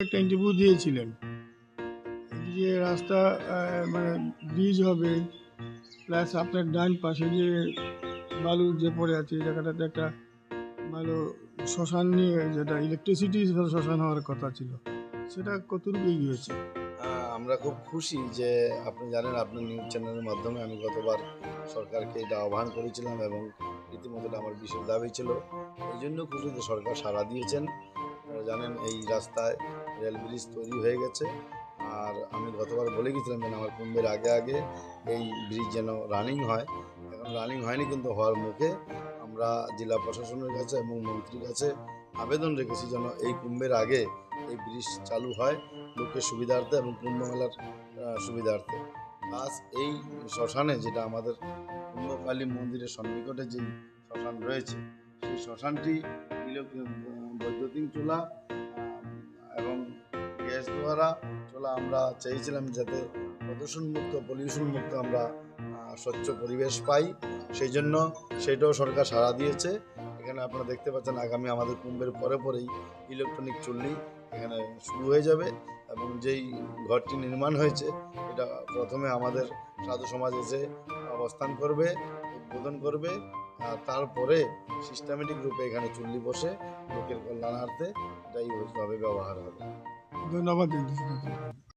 একটা ইন্টারভিউ দিয়েছিলেন। যে রাস্তা মানে ব্রিজ হবে প্লাস আপনার ডান পাশে যে বালু যে পড়ে আছে জায়গাটাতে একটা ভালো শ্মশান নিয়ে যেটা ইলেকট্রিসিটি শ্মশান হওয়ার কথা ছিল সেটা কতটুকু এগিয়েছে আহ, আমরা খুব খুশি যে আপনি জানেন আপনার নিউজ চ্যানেলের মাধ্যমে আমি গতবার সরকারকে এটা আহ্বান করেছিলাম এবং এটা আমার বিশেষ দাবি ছিল। এই জন্য খুশি যে সরকার সাড়া দিয়েছেন। জানেন, এই রাস্তায় রেল ব্রিজ তৈরি হয়ে গেছে। আর আমি গতবার বলে গেছিলাম যেন আমার কুম্ভের আগে আগে এই ব্রিজ যেন রানিং হয়। এখন রানিং হয়নি কিন্তু হওয়ার মুখে আমরা জেলা প্রশাসনের কাছে এবং মন্ত্রীর কাছে আবেদন রেখেছি যেন এই কুম্ভের আগে এই ব্রিজ চালু হয় লোকের সুবিধার্থে এবং কুম্ভ মেলার সুবিধার্থে। প্লাস এই শ্মশানে যেটা আমাদের কুম্ভকালী মন্দিরের সন্নিকটে যে শ্মশান রয়েছে, সেই শ্মশানটি বৈদ্যুতিক চুলা এবং গ্যাস দ্বারা চুলা আমরা চেয়েছিলাম যাতে প্রদূষণ মুক্ত পলিউশন মুক্ত আমরা স্বচ্ছ পরিবেশ পাই। সেই জন্য সেটাও সরকার সাড়া দিয়েছে। এখানে আপনারা দেখতে পাচ্ছেন আগামী আমাদের কুম্ভের পরে পরেই ইলেকট্রনিক চুল্লি এখানে শুরু হয়ে যাবে এবং যেই ঘরটি নির্মাণ হয়েছে, এটা প্রথমে আমাদের সাধু সমাজ এসে অবস্থান করবে, উদ্বোধন করবে। তারপরে সিস্টেমেটিক রূপে এখানে চুল্লি বসে লোকের কল্যাণার্থে এটাই ওইভাবে ব্যবহার হবে। ধন্যবাদ